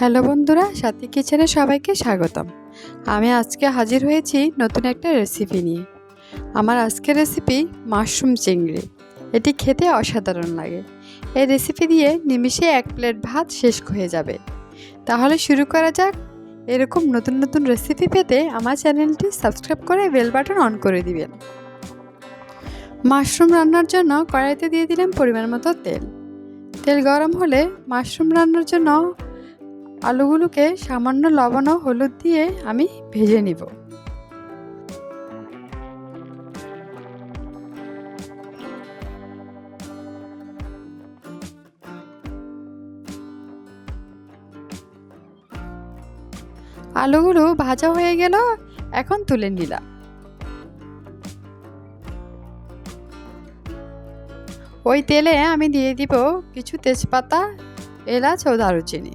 Hello বন্ধুরা, সাথী কিচেনে সবাইকে স্বাগতম। আমি আজকে হাজির হয়েছি নতুন একটা রেসিপি নিয়ে। আমার আজকের রেসিপি মাশরুম চিংড়ি। এটি খেতে অসাধারণ লাগে। এই রেসিপি দিয়ে নিমিষে এক প্লেট ভাত শেষ হয়ে যাবে। তাহলে শুরু করা যাক। এরকম নতুন নতুন রেসিপি পেতে আমার চ্যানেলটি সাবস্ক্রাইব করে বেল বাটন অন করে দিবেন। মাশরুম রান্নার জন্য কড়াইতে দিয়ে দিলাম পরিমাণ মতো তেল। তেল গরম হলে মাশরুম রান্নার জন্য আলুগুলোকে সামান্য লবণ ও হলুদ দিয়ে আমি ভেজে নিব। আলুগুলো ভাজা হয়ে গেল, এখন তুলে নিলাম। ওই তেলে আমি দিয়ে দিব কিছু তেজপাতা, এলাচ ও দারুচিনি।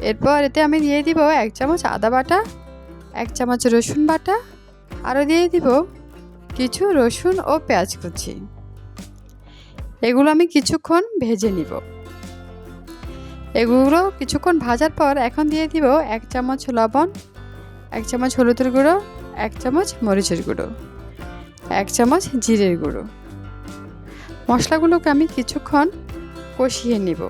এরপর এতে আমি দিয়ে দিব এক চামচ আদা বাটা, এক চামচ রসুন বাটা, আরও দিয়ে দিব কিছু রসুন ও পেঁয়াজ কুচি। এগুলো আমি কিছুক্ষণ ভেজে নিব। এগুলো কিছুক্ষণ ভাজার পর এখন দিয়ে দিব এক চামচ লবণ, এক চামচ হলুদের গুঁড়ো, এক চামচ মরিচের গুঁড়ো, এক চামচ জিরের গুঁড়ো। মশলাগুলোকে আমি কিছুক্ষণ কষিয়ে নিব।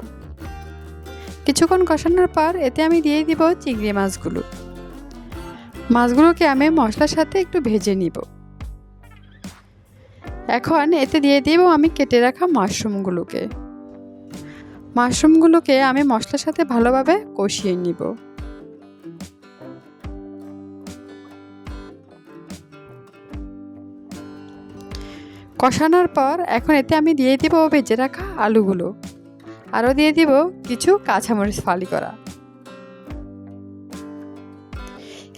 কিছুক্ষণ কষানোর পর এতে আমি দিয়ে দিব চিংড়ি মাছগুলো। মাছগুলোকে আমি মশলার সাথে একটু ভেজে নিব। এখন এতে দিয়ে দিব আমি কেটে রাখা মাশরুমগুলোকে। মাশরুমগুলোকে আমি মশলার সাথে ভালোভাবে কষিয়ে নিব। কষানোর পর এখন এতে আমি দিয়ে দিব ভেজে রাখা আলুগুলো। আরও দিয়ে দিব কিছু কাঁচামরিচ ফালি করা।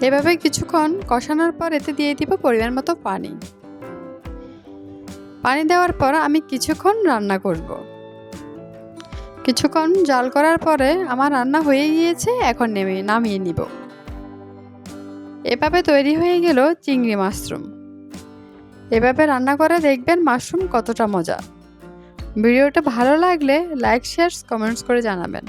এভাবে কিছুক্ষণ কষানোর পর এতে দিয়ে দিব পরিমাণ মতো পানি। পানি দেওয়ার পর আমি কিছুক্ষণ রান্না করব। কিছুক্ষণ জাল করার পরে আমার রান্না হয়ে গিয়েছে, এখন নেমে নামিয়ে নিব। এভাবে তৈরি হয়ে গেল চিংড়ি মাশরুম। এভাবে রান্না করে দেখবেন মাশরুম কতটা মজা। ভিডিওটা ভালো লাগলে লাইক শেয়ার কমেন্টস করে জানাবেন।